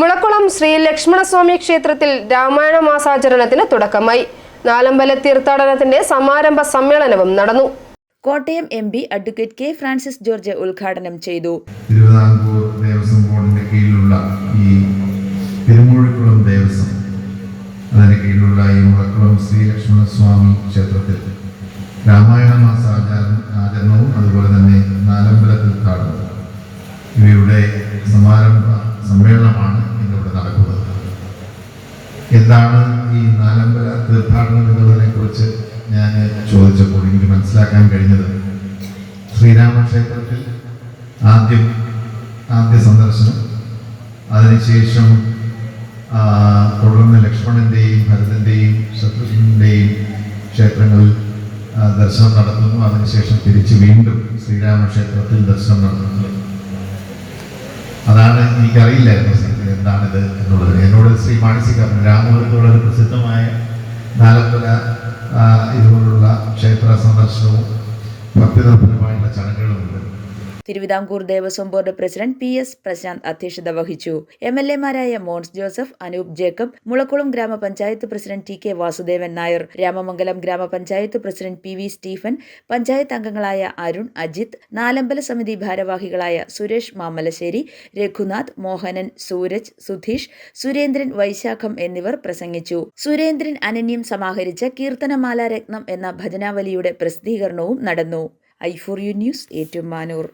മുളക്കുളം ശ്രീ ലക്ഷ്മണസ്വാമി ക്ഷേത്രത്തിൽ രാമായണ മാസാചരണത്തിന് തുടക്കമായി. നാലമ്പല തീർത്ഥാടനത്തിന്റെ സമാരംഭ സമ്മേളനവും നടന്നു. Kottayam M P advocate K Francis George ഉദ്ഘാടനം ചെയ്തു. തിരുവിതാംകൂർ ദേവസ്വം ബോർഡിന്റെ കീഴിലുള്ള ഈ പെരുമൂഴിക്കുളം ദേവസ്വം അതിന്റെ കീഴിലുള്ള ഈ മുളക്കുളം ശ്രീ ലക്ഷ്മണസ്വാമി ക്ഷേത്രത്തിൽ രാമായണ മാസ ആചരണവും അതുപോലെ തന്നെ നാലമ്പല തീർത്ഥാടനവും. ഇവയുടെ സമാരംഭ സമ്മേളനമാണ് എന്താണ് ഈ നാലമ്പല തീർത്ഥാടനം എന്നുള്ളതിനെ കുറിച്ച് ഞാൻ ചോദിച്ചപ്പോൾ എനിക്ക് മനസ്സിലാക്കാൻ കഴിഞ്ഞത്? ശ്രീരാമക്ഷേത്രത്തിൽ ആദ്യം ആദ്യ സന്ദർശനം അതിനുശേഷം തുടർന്ന് ലക്ഷ്മണന്റെയും ഭരതന്റെയും ശത്രുഘ്നന്റെയും ക്ഷേത്രങ്ങളിൽ ദർശനം നടത്തുന്നു. അതിനുശേഷം തിരിച്ച് വീണ്ടും ശ്രീരാമക്ഷേത്രത്തിൽ ദർശനം നടത്തുന്നു. അതാണ് എനിക്കറിയില്ലായിരുന്നു. എന്താണിത് എന്നുള്ളത്. എന്നോട് ശ്രീ മാനസിക രാമപുരത്തുള്ള ഒരു പ്രസിദ്ധമായ നാലമ്പല ഇതുപോലുള്ള ക്ഷേത്ര സന്ദർശനവും ഭക്തിനിർഭരമായിട്ടുള്ള ചടങ്ങുകളുമുണ്ട് Thiruvithamkoor Devaswom board president P S Prashanth അധ്യക്ഷത വഹിച്ചു. M L എമാരായ Mons Joseph Anoop Jacob Mulakkulam grama panchayat president T K Vasudevan Nair Ramamangalam grama panchayat president P V Stephen panchayat അംഗങ്ങളായ അരുൺ അജിത് നാലമ്പല സമിതി ഭാരവാഹികളായ സുരേഷ് മാമലശ്ശേരി രഘുനാഥ് മോഹനൻ സൂരജ് സുധീഷ് സുരേന്ദ്രൻ വൈശാഖം എന്നിവർ പ്രസംഗിച്ചു. സുരേന്ദ്രൻ അനന്യം സമാഹരിച്ച കീർത്തനമാല രത്നം എന്ന ഭജനാവലിയുടെ പ്രസിദ്ധീകരണവും നടന്നു. I four U news Ettumanoor.